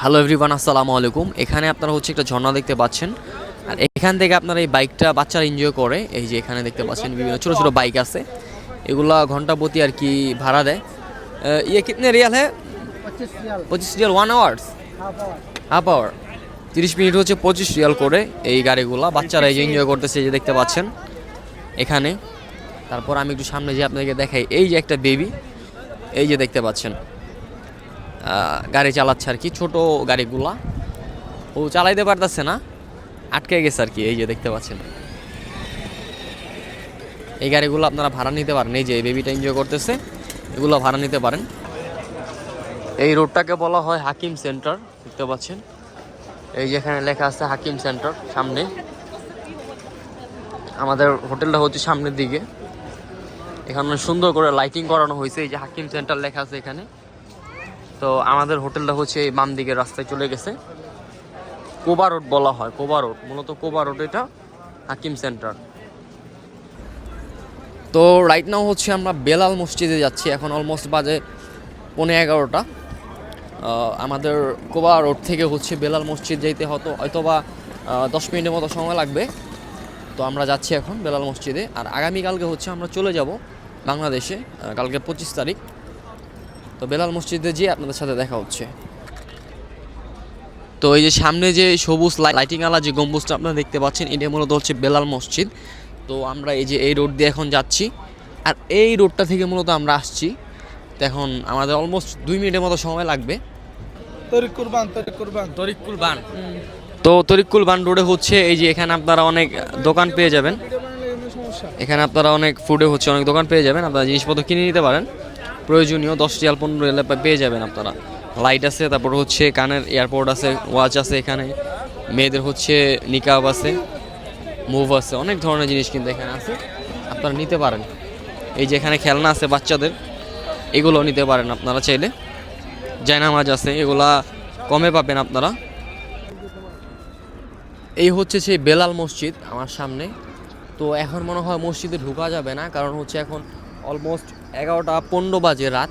Hello everyone আসসালামু আলাইকুম। এখানে আপনারা হচ্ছে একটা ঝর্ণা দেখতে পাচ্ছেন। আর এখান থেকে আপনারা এই বাইকটা বাচ্চারা এনজয় করে এই যে এখানে দেখতে পাচ্ছেন বিভিন্ন ছোটো ছোটো বাইক আছে। এগুলা ঘণ্টা প্রতি আর কি ভাড়া দেয়। ইয়ে কিতনে রিয়াল হ্যাঁ? পঁচিশ riyal. One hours half hour তিরিশ মিনিট হচ্ছে পঁচিশ রিয়াল করে এই গাড়িগুলা। বাচ্চারা এই যে এনজয় করতেছে যে দেখতে পাচ্ছেন এখানে। তারপর আমি একটু সামনে যে আপনাদেরকে দেখাই এই যে একটা বেবি এই যে দেখতে পাচ্ছেন। গাড়ি চালাচ্ছে আর কি, ছোট গাড়িগুলা। ও চালাইতে পারতেছে না, আটকে গেছে আর কি, এই যে দেখতে পাচ্ছেন। এই গাড়িগুলো আপনারা ভাড়া নিতে পারেন, এই যে বেবিটা এনজয় করতেছে, এগুলো ভাড়া নিতে পারেন। এই রোডটাকে বলা হয় হাকিম সেন্টার দেখতে পাচ্ছেন। এই যেখানে লেখা আছে হাকিম সেন্টার সামনে। আমাদের হোটেলটা হচ্ছে সামনের দিকে। এখানে সুন্দর করে লাইটিং করানো হয়েছে, এই যে হাকিম সেন্টার লেখা আছে এখানে। তো আমাদের হোটেলটা হচ্ছে এই বাম দিকের রাস্তায় চলে গেছে। কোবা রোড বলা হয় কোবা রোড। মূলত কোবা রোড এটা হাকিম সেন্টার। তো রাইট নাও হচ্ছে আমরা বেলাল মসজিদে যাচ্ছি। এখন অলমোস্ট বাজে পৌনে এগারোটা। আমাদের কোবা রোড থেকে হচ্ছে বেলাল মসজিদ যেতে হতো হয়তোবা আহ, দশ মিনিটের মতো সময় লাগবে। তো আমরা যাচ্ছি এখন বেলাল মসজিদে। আর আগামীকালকে হচ্ছে আমরা চলে যাব বাংলাদেশে কালকে পঁচিশ তারিখ। তো বেলাল মসজিদে যেয়ে আপনাদের সাথে দেখা হচ্ছে। তো এই যে সামনে যে সবুজ লাইটিং আলা যে গম্বুজটা আপনারা দেখতে পাচ্ছেন এটা মূলত হচ্ছে বেলাল মসজিদ। তো আমরা এই যে এই রোড দিয়ে এখন যাচ্ছি। আর এই রোডটা থেকে মূলত আমরা আসছি। তো এখন আমাদের অলমোস্ট দুই মিনিটের মতো সময় লাগবে। তো তরিকুল বান রোডে হচ্ছে এই যে এখানে আপনারা অনেক দোকান পেয়ে যাবেন। এখানে আপনারা অনেক ফুডে হচ্ছে অনেক দোকান পেয়ে যাবেন। আপনারা জিনিসপত্র কিনে নিতে পারেন। প্রয়োজনীয় দশ রিয়াল পনেরো রিয়ালে পেয়ে যাবেন আপনারা। লাইট আছে, তারপর হচ্ছে কানের এয়ারপোর্ট আছে ওয়াচ আছে এখানে, মেয়েদের হচ্ছে নিকাব আছে মুভ আছে, অনেক ধরনের জিনিস কিন্তু এখানে আছে। আপনারা নিতে পারেন। এই যে এখানে খেলনা আছে বাচ্চাদের, এগুলো নিতে পারেন আপনারা চাইলে। জায়নামাজ আছে, এগুলা কমে পাবেন আপনারা। এই হচ্ছে সেই বেলাল মসজিদ আমার সামনে। তো এখন মনে হয় মসজিদে ঢোকা যাবে না, কারণ হচ্ছে এখন অলমোস্ট এগারোটা পনেরো বাজে রাত।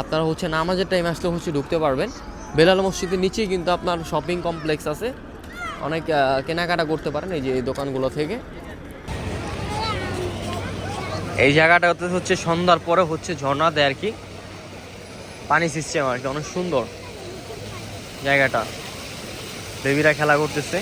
আপনারা হচ্ছে নামাজের টাইম আসলে হচ্ছে ঢুকতে পারবেন। বেলাল মসজিদের নিচেই কিন্তু আপনার শপিং কমপ্লেক্স আছে। অনেক কেনাকাটা করতে পারেন এই যে এই দোকানগুলো থেকে। এই জায়গাটাতে হচ্ছে সন্ধ্যার পরে হচ্ছে ঝর্ণা দেয় আর কি। পানি সিস্টেম আর কি, অনেক সুন্দর জায়গাটা। বেবিরা খেলা করতেছে।